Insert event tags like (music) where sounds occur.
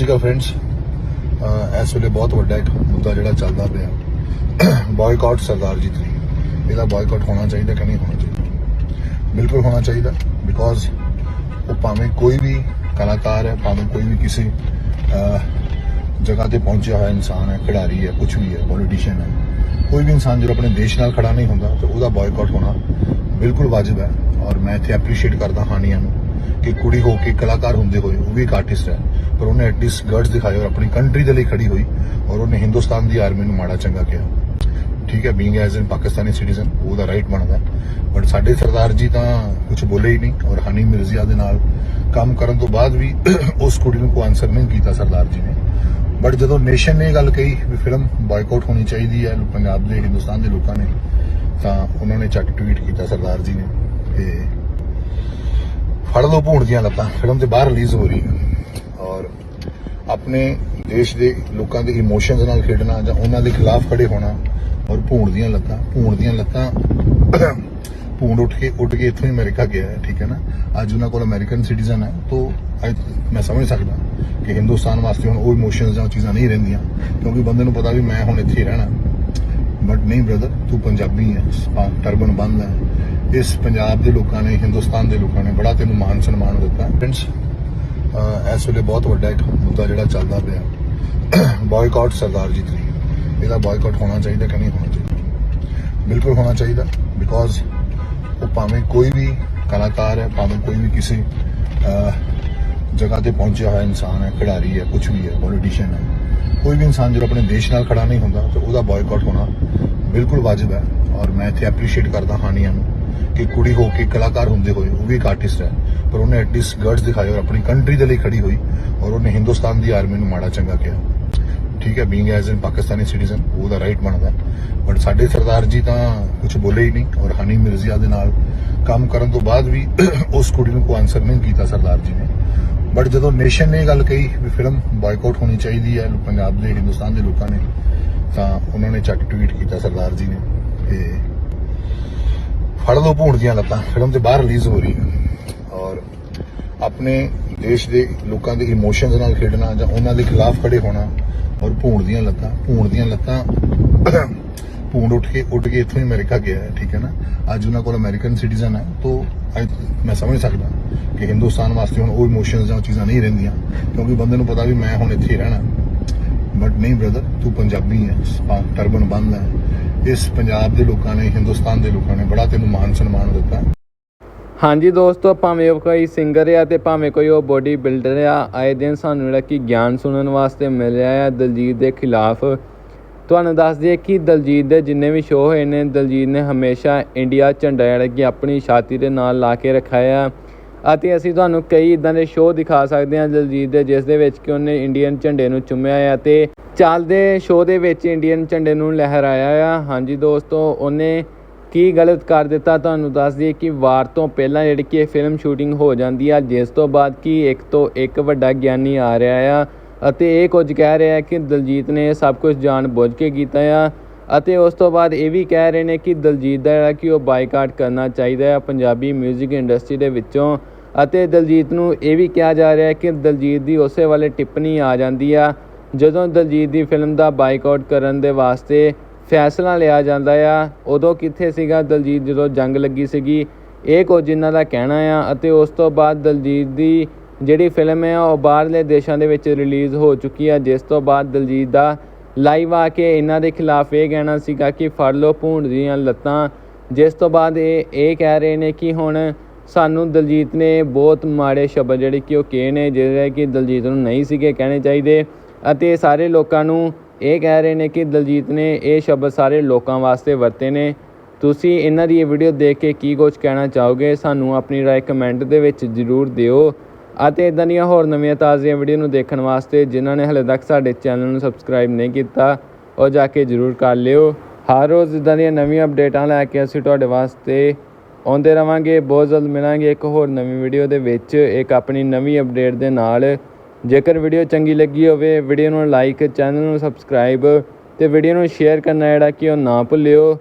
ਸ਼੍ਰੀ ਅਕਾਲ friends ਇਸ ਵੇਲੇ ਬਹੁਤ ਵੱਡਾ ਇੱਕ ਮੁੱਦਾ ਜਿਹੜਾ ਚੱਲਦਾ ਪਿਆ। ਬਾਇਕਾਟ ਸਰਦਾਰ ਜੀ ਦੀ। ਇਹਦਾ ਬਾਇਕਾਟ ਹੋਣਾ ਚਾਹੀਦਾ ਕਿ ਨਹੀਂ ਹੋਣਾ ਚਾਹੀਦਾ? ਬਿਲਕੁਲ ਹੋਣਾ ਚਾਹੀਦਾ ਬਿਕੋਜ਼ ਉਹ ਭਾਵੇਂ ਕੋਈ ਵੀ ਕਲਾਕਾਰ ਹੈ, ਭਾਵੇਂ ਕੋਈ ਵੀ ਕਿਸੇ ਜਗ੍ਹਾ ਤੇ ਪਹੁੰਚਿਆ ਹੋਇਆ ਇਨਸਾਨ ਹੈ, ਖਿਡਾਰੀ ਹੈ ਕੁਝ ਵੀ ਹੈ ਪੋਲੀਟੀਸ਼ੀਅਨ ਹੈ। ਕੋਈ ਵੀ ਇਨਸਾਨ ਜਦੋਂ ਆਪਣੇ ਦੇਸ਼ ਨਾਲ ਖੜਾ ਨਹੀਂ ਹੁੰਦਾ, ਤਾਂ ਉਹਦਾ ਬਾਇਕਾਟ ਹੋਣਾ ਬਿਲਕੁਲ ਵਾਜਬ ਹੈ। ਔਰ ਮੈਂ ਇੱਥੇ ਐਪਰੀਸ਼ੀਏਟ ਕਰਦਾ ਹਾਨੀਆਂ ਨੂੰ। ਕਿ ਕੁੜੀ ਹੋ ਕੇ ਕਲਾਕਾਰ ਹੁੰਦੇ ਹੋਏ ਉਹ ਵੀ ਇੱਕ ਆਰਟਿਸਟ ਹੈ। ਪਰ ਉਹਨੇ ਐਟਲੀਸਟ ਗਰਡਸ ਦਿਖਾਏ ਔਰ ਆਪਣੀ ਕੰਟਰੀ ਦੇ ਲਈ ਖੜੀ ਹੋਈ ਔਰ ਉਹਨੇ ਹਿੰਦੁਸਤਾਨ ਦੀ ਆਰਮੀ ਨੂੰ ਮਾੜਾ ਚੰਗਾ ਕਿਹਾ। ਠੀਕ ਹੈ being as in Pakistani citizen ਉਹਦਾ ਰਾਈਟ ਬਣਦਾ। ਬਟ ਸਾਡੇ ਸਰਦਾਰ ਜੀ ਤਾਂ ਕੁਝ ਬੋਲੇ ਹੀ ਨਹੀਂ ਔਰ ਹਨੀ ਮਿਰਜ਼ੀਆ ਦੇ ਨਾਲ ਕੰਮ ਕਰਨ ਤੋਂ ਬਾਅਦ ਵੀ (clears throat) ਉਸ ਕੁੜੀ ਨੂੰ ਕੋਈ ਆਨਸਰ ਨਹੀਂ ਕੀਤਾ ਸਰਦਾਰ ਜੀ ਨੇ। ਬਟ ਜਦੋਂ ਨੇਸ਼ਨ ਨੇ ਇਹ ਗੱਲ ਕਹੀ ਵੀ ਫਿਲਮ ਬਾਇਕਾਟ ਹੋਣੀ ਚਾਹੀਦੀ ਹੈ ਪੰਜਾਬ ਦੇ, ਹਿੰਦੁਸਤਾਨ ਦੇ ਲੋਕਾਂ ਨੇ, ਤਾਂ ਉਹਨਾਂ ਨੇ ਚੱਕ ਟਵੀਟ ਕੀਤਾ ਸਰਦਾਰ ਜੀ ਨੇ ਤੇ ਫੜ ਲਓ ਭੂਣ ਦੀਆਂ ਲੱਤਾਂ, ਫਿਲਮ ਤੇ ਬਾਹਰ ਰਿਲੀਜ਼ ਹੋ ਰਹੀ ਹੈ। ਔਰ ਆਪਣੇ ਦੇਸ਼ ਦੇ ਲੋਕਾਂ ਦੇ ਇਮੋਸ਼ਨਸ ਨਾਲ ਖੇਡਣਾ ਜਾਂ ਉਹਨਾਂ ਦੇ ਖਿਲਾਫ ਖੜੇ ਹੋਣਾ ਔਰ ਭੂਣ ਦੀਆਂ ਲੱਤਾਂ, ਭੂਣ ਦੀਆਂ ਲੱਤਾਂ (coughs) ਭੂਣ ਉੱਠ ਕੇ ਉੱਠ ਕੇ ਇੱਥੋਂ ਹੀ ਅਮਰੀਕਾ ਗਿਆ ਹੈ, ਠੀਕ ਹੈ ਨਾ? ਅੱਜ ਉਹਨਾਂ ਕੋਲ ਅਮਰੀਕਨ ਸਿਟੀਜ਼ਨ ਹੈ, ਤੋਂ ਮੈਂ ਸਮਝ ਸਕਦਾ ਕਿ ਹਿੰਦੁਸਤਾਨ ਵਾਸਤੇ ਹੁਣ ਉਹ ਇਮੋਸ਼ਨਸ ਜਾਂ ਉਹ ਚੀਜ਼ਾਂ ਨਹੀਂ ਰਹਿੰਦੀਆਂ, ਕਿਉਂਕਿ ਬੰਦੇ ਨੂੰ ਪਤਾ ਵੀ ਮੈਂ ਹੁਣ ਇੱਥੇ ਹੀ ਰਹਿਣਾ। ਬਟ ਨਹੀਂ ਬ੍ਰਦਰ ਤੂੰ ਪੰਜਾਬੀ ਹੈ ਟਰਬਨ ਬੰਦ ਹੈ ਇਸ ਪੰਜਾਬ ਦੇ ਲੋਕਾਂ ਨੇ ਹਿੰਦੁਸਤਾਨ ਦੇ ਲੋਕਾਂ ਨੇ ਬੜਾ ਤੈਨੂੰ ਮਾਨ ਸਨਮਾਨ ਦਿੱਤਾ ਫਰੈਂਡਸ ਇਸ ਵੇਲੇ ਬਹੁਤ ਵੱਡਾ ਇੱਕ ਮੁੱਦਾ ਜਿਹੜਾ ਚੱਲਦਾ ਪਿਆ ਬਾਇਕਾਟ ਸਰਦਾਰ ਜੀ ਦੀ ਇਹਦਾ ਬਾਇਕਾਟ ਹੋਣਾ ਚਾਹੀਦਾ ਕਿ ਨਹੀਂ ਹੋਣਾ ਚਾਹੀਦਾ ਬਿਲਕੁਲ ਹੋਣਾ ਚਾਹੀਦਾ ਬਿਕੋਜ਼ ਉਹ ਭਾਵੇਂ ਕੋਈ ਵੀ ਕਲਾਕਾਰ ਹੈ ਭਾਵੇਂ ਕੋਈ ਵੀ ਕਿਸੇ ਜਗ੍ਹਾ ਤੇ ਪਹੁੰਚਿਆ ਹੋਇਆ ਇਨਸਾਨ ਹੈ ਖਿਡਾਰੀ ਹੈ ਕੁਝ ਵੀ ਹੈ ਪੋਲੀਟੀਸ਼ੀਅਨ ਹੈ ਕੋਈ ਵੀ ਇਨਸਾਨ ਜਦੋਂ ਆਪਣੇ ਦੇਸ਼ ਨਾਲ ਖੜਾ ਨਹੀਂ ਹੁੰਦਾ ਤਾਂ ਉਹਦਾ ਬਾਇਕਾਟ ਹੋਣਾ ਬਿਲਕੁਲ ਵਾਜib ਹੈ ਔਰ ਮੈਂ ਇੱਥੇ ਐਪਰੀਸ਼ੀਏਟ ਕਰਦਾ ਹਾਨੀਆਂ ਨੂੰ ਕਿ ਕੁੜੀ ਹੋ ਕੇ ਕਲਾਕਾਰ ਹੁੰਦੇ ਹੋਏ ਉਹ ਵੀ ਇੱਕ ਆਰਟਿਸਟ ਹੈ, ਪਰ ਉਹਨੇ ਐਟਲੀਸਟ ਗਰਡਸ ਦਿਖਾਏ ਔਰ ਆਪਣੀ ਕੰਟਰੀ ਦੇ ਲਈ ਖੜੀ ਹੋਈ ਔਰ ਉਹਨੇ ਹਿੰਦੁਸਤਾਨ ਦੀ ਆਰਮੀ ਨੂੰ ਮਾੜਾ ਚੰਗਾ ਕਿਹਾ। ਠੀਕ ਹੈ being as an Pakistani citizen ਉਹਦਾ ਰਾਈਟ ਬਣਦਾ ਬਟ ਸਾਡੇ ਸਰਦਾਰ ਜੀ ਤਾਂ ਕੁਝ ਬੋਲੇ ਹੀ ਨਹੀਂ ਔਰ ਹਨੀ ਮਿਰਜ਼ੀਆ ਦੇ ਨਾਲ ਕੰਮ ਕਰਨ ਤੋਂ ਬਾਅਦ ਵੀ ਉਸ ਕੁੜੀ ਨੂੰ ਕੋਈ ਆਨਸਰ ਨਹੀਂ ਕੀਤਾ ਸਰਦਾਰ ਜੀ ਨੇ। ਬਟ ਜਦੋਂ ਨੇਸ਼ਨ ਨੇ ਇਹ ਗੱਲ ਕਹੀ ਵੀ ਫਿਲਮ ਬਾਇਕਾਟ ਹੋਣੀ ਚਾਹੀਦੀ ਹੈ ਪੰਜਾਬ ਦੇ, ਹਿੰਦੁਸਤਾਨ ਦੇ ਲੋਕਾਂ ਨੇ, ਤਾਂ ਉਹਨਾਂ ਨੇ ਚੱਕ ਟਵੀਟ ਕੀਤਾ ਸਰਦਾਰ ਜੀ ਨੇ ਕਿ ਫੜ ਲਓ ਭੂਣ ਦੀਆਂ ਲੱਤਾਂ ਫਿਲਮ ਤੇ ਬਾਹਰ ਰਿਲੀਜ਼ ਹੋ ਰਹੀ ਹੈ। ਔਰ ਆਪਣੇ ਦੇਸ਼ ਦੇ ਲੋਕਾਂ ਦੇ ਇਮੋਸ਼ਨਸ ਨਾਲ ਖੇਡਣਾ ਜਾਂ ਉਹਨਾਂ ਦੇ ਖਿਲਾਫ ਖੜੇ ਹੋਣਾ ਔਰ ਭੂਣ ਦੀਆਂ ਲੱਤਾਂ, ਭੂਣ ਦੀਆਂ ਲੱਤਾਂ ਭੂਣ ਉੱਠ ਕੇ ਉੱਡ ਕੇ ਇੱਥੋਂ ਹੀ ਅਮਰੀਕਾ ਗਿਆ ਹੈ, ਠੀਕ ਹੈ ਨਾ? ਅੱਜ ਉਹਨਾਂ ਕੋਲ ਅਮਰੀਕਨ ਸਿਟੀਜ਼ਨ ਹੈ, ਤੋਂ ਮੈਂ ਸਮਝ ਸਕਦਾ ਕਿ ਹਿੰਦੁਸਤਾਨ ਵਾਸਤੇ ਹੁਣ ਉਹ ਇਮੋਸ਼ਨਸ ਜਾਂ ਚੀਜ਼ਾਂ ਨਹੀਂ ਰਹਿੰਦੀਆਂ, ਕਿਉਂਕਿ ਬੰਦੇ ਨੂੰ ਪਤਾ ਵੀ ਮੈਂ ਹੁਣ ਇੱਥੇ ਰਹਿਣਾ। ਬਟ ਨਹੀਂ ਬ੍ਰਦਰ ਤੂੰ ਪੰਜਾਬੀ ਹੈ ਟਰਬਨ ਬੰਦ ਹੈ ਇਸ ਪੰਜਾਬ ਦੇ ਲੋਕਾਂ ਨੇ, ਹਿੰਦੁਸਤਾਨ ਦੇ ਲੋਕਾਂ ਨੇ ਬੜਾ ਤੈਨੂੰ ਮਾਨ ਸਨਮਾਨ ਦਿੱਤਾ। ਹਾਂਜੀ ਦੋਸਤੋ ਭਾਵੇਂ ਉਹ ਕੋਈ ਸਿੰਗਰ ਆ ਤੇ ਭਾਵੇਂ ਕੋਈ ਉਹ ਬੋਡੀ ਬਿਲਡਰ ਆ, ਆਏ ਦਿਨ ਸਾਨੂੰ ਜਿਹੜਾ ਕਿ ਗਿਆਨ ਸੁਣਨ ਵਾਸਤੇ ਮਿਲ ਰਿਹਾ ਆ, ਦਲਜੀਤ ਦੇ ਖਿਲਾਫ ਤੁਹਾਨੂੰ ਦੱਸ ਦਈਏ ਕਿ ਦਲਜੀਤ ਦੇ ਜਿੰਨੇ ਵੀ ਸ਼ੋਅ ਹੋਏ ਨੇ, ਦਲਜੀਤ ਨੇ ਹਮੇਸ਼ਾ ਇੰਡੀਆ ਝੰਡਾ ਜਿਹੜਾ ਕਿ ਆਪਣੀ ਛਾਤੀ ਦੇ ਨਾਲ ਲਾ ਕੇ ਰੱਖਿਆ ਆ। ਅਤੇ ਅਸੀਂ ਤੁਹਾਨੂੰ ਕਈ ਇਦਾਂ ਦੇ ਸ਼ੋਅ ਦਿਖਾ ਸਕਦੇ ਹਾਂ ਦਲਜੀਤ ਦੇ, ਜਿਸ ਦੇ ਵਿੱਚ ਕਿ ਉਹਨੇ ਇੰਡੀਅਨ ਝੰਡੇ ਨੂੰ ਚੁੰਮਿਆ ਆ ਅਤੇ ਚੱਲਦੇ ਸ਼ੋਅ ਦੇ ਵਿੱਚ ਇੰਡੀਅਨ ਝੰਡੇ ਨੂੰ ਲਹਿਰਾਇਆ ਆ। ਹਾਂਜੀ ਦੋਸਤੋ, ਉਹਨੇ ਕੀ ਗਲਤ ਕਰ ਦਿੱਤਾ ਤੁਹਾਨੂੰ ਦੱਸ ਦਈਏ ਕਿ ਵਾਰ ਤੋਂ ਪਹਿਲਾਂ ਜਿਹੜੀ ਕਿ ਇਹ ਫਿਲਮ ਸ਼ੂਟਿੰਗ ਹੋ ਜਾਂਦੀ ਆ, ਜਿਸ ਤੋਂ ਬਾਅਦ ਕਿ ਇੱਕ ਤੋਂ ਇੱਕ ਵੱਡਾ ਗਿਆਨੀ ਆ ਰਿਹਾ ਆ। ਅਤੇ ਇਹ ਕੁਝ ਕਹਿ ਰਿਹਾ ਹੈ ਕਿ ਦਲਜੀਤ ਨੇ ਇਹ ਸਭ ਕੁਝ ਜਾਣ ਬੁੱਝ ਕੇ ਕੀਤਾ ਆ ਅਤੇ ਉਸ ਤੋਂ ਬਾਅਦ ਇਹ ਵੀ ਕਹਿ ਰਹੇ ਨੇ ਕਿ ਦਲਜੀਤ ਦਾ ਜਿਹੜਾ ਕਿ ਉਹ ਬਾਈਕਾਟ ਕਰਨਾ ਚਾਹੀਦਾ ਆ ਪੰਜਾਬੀ 뮤직 ਇੰਡਸਟਰੀ ਦੇ ਵਿੱਚੋਂ ਅਤੇ ਦਲਜੀਤ ਨੂੰ ਇਹ ਵੀ ਕਿਹਾ ਜਾ ਰਿਹਾ ਹੈ ਕਿ ਦਲਜੀਤ ਦੀ ਉਸੇ ਵਾਲੇ ਟਿੱਪਣੀ ਆ ਜਾਂਦੀ ਆ, ਜਦੋਂ ਦਲਜੀਤ ਦੀ ਫਿਲਮ ਦਾ ਬਾਈਕਾਟ ਕਰਨ ਦੇ ਵਾਸਤੇ ਫੈਸਲਾ ਲਿਆ ਜਾਂਦਾ ਆ, ਉਦੋਂ ਕਿੱਥੇ ਸੀਗਾ ਦਲਜੀਤ ਜਦੋਂ ਜੰਗ ਲੱਗੀ ਸੀਗੀ, ਇਹ ਕੁਝ ਇਹਨਾਂ ਦਾ ਕਹਿਣਾ ਆ ਅਤੇ ਉਸ ਤੋਂ ਬਾਅਦ ਦਲਜੀਤ ਦੀ ਜਿਹੜੀ ਫਿਲਮ ਹੈ ਉਹ ਬਾਹਰਲੇ ਦੇਸ਼ਾਂ ਦੇ ਵਿੱਚ ਰਿਲੀਜ਼ ਹੋ ਚੁੱਕੀ ਆ, ਜਿਸ ਤੋਂ ਬਾਅਦ ਦਲਜੀਤ ਦਾ ਲਾਈਵ ਆ ਕੇ ਇਹਨਾਂ ਦੇ ਖਿਲਾਫ ਇਹ ਕਹਿਣਾ ਸੀਗਾ ਕਿ ਫੜ ਲਓ ਭੂੰਡ ਦੀਆਂ ਲੱਤਾਂ। ਜਿਸ ਤੋਂ ਬਾਅਦ ਇਹ ਇਹ ਕਹਿ ਰਹੇ ਨੇ ਕਿ ਹੁਣ ਸਾਨੂੰ ਦਲਜੀਤ ਨੇ ਬਹੁਤ ਮਾੜੇ ਸ਼ਬਦ ਜਿਹੜੇ ਕਿ ਉਹ ਕਹੇ ਨੇ, ਜਿਹੜੇ ਕਿ ਦਲਜੀਤ ਨੂੰ ਨਹੀਂ ਸੀਗੇ ਕਹਿਣੇ ਚਾਹੀਦੇ। ਅਤੇ ਸਾਰੇ ਲੋਕਾਂ ਨੂੰ ਇਹ ਕਹਿ ਰਹੇ ਨੇ ਕਿ ਦਲਜੀਤ ਨੇ ਇਹ ਸ਼ਬਦ ਸਾਰੇ ਲੋਕਾਂ ਵਾਸਤੇ ਵਰਤੇ ਨੇ। ਤੁਸੀਂ ਇਹਨਾਂ ਦੀ ਇਹ ਵੀਡੀਓ ਦੇਖ ਕੇ ਕੀ ਕੁਝ ਕਹਿਣਾ ਚਾਹੋਗੇ? ਸਾਨੂੰ ਆਪਣੀ ਰਾਏ ਕਮੈਂਟ ਦੇ ਵਿੱਚ ਜ਼ਰੂਰ ਦਿਓ। ਅਤੇ ਇਦਾਂ ਦੀਆਂ ਹੋਰ ਨਵੀਆਂ ਤਾਜ਼ੀਆਂ ਵੀਡੀਓ ਨੂੰ ਦੇਖਣ ਵਾਸਤੇ ਜਿਨ੍ਹਾਂ ਨੇ ਹਲੇ ਤੱਕ ਸਾਡੇ ਚੈਨਲ ਨੂੰ ਸਬਸਕ੍ਰਾਈਬ ਨਹੀਂ ਕੀਤਾ, ਉਹ ਜਾ ਕੇ ਜ਼ਰੂਰ ਕਰ ਲਿਓ। ਹਰ ਰੋਜ਼ ਇਦਾਂ ਦੀਆਂ ਨਵੀਆਂ ਅਪਡੇਟਾਂ ਲੈ ਕੇ ਅਸੀਂ ਤੁਹਾਡੇ ਵਾਸਤੇ ਆਉਂਦੇ ਰਵਾਂਗੇ। ਬਹੁਤ ਜਲਦ ਮਿਲਾਂਗੇ ਇੱਕ ਹੋਰ ਨਵੀਂ ਵੀਡੀਓ ਦੇ ਵਿੱਚ। ਇੱਕ ਆਪਣੀ ਨਵੀਂ ਅਪਡੇਟ ਦੇ ਨਾਲ। ਜੇਕਰ ਵੀਡੀਓ ਚੰਗੀ ਲੱਗੀ ਹੋਵੇ ਵੀਡੀਓ ਨੂੰ ਲਾਈਕ ਚੈਨਲ ਨੂੰ ਸਬਸਕ੍ਰਾਈਬ ਤੇ ਵੀਡੀਓ ਨੂੰ ਸ਼ੇਅਰ ਕਰਨਾ ਜਿਹੜਾ ਕਿ ਉਹ ਨਾ ਭੁੱਲਿਓ।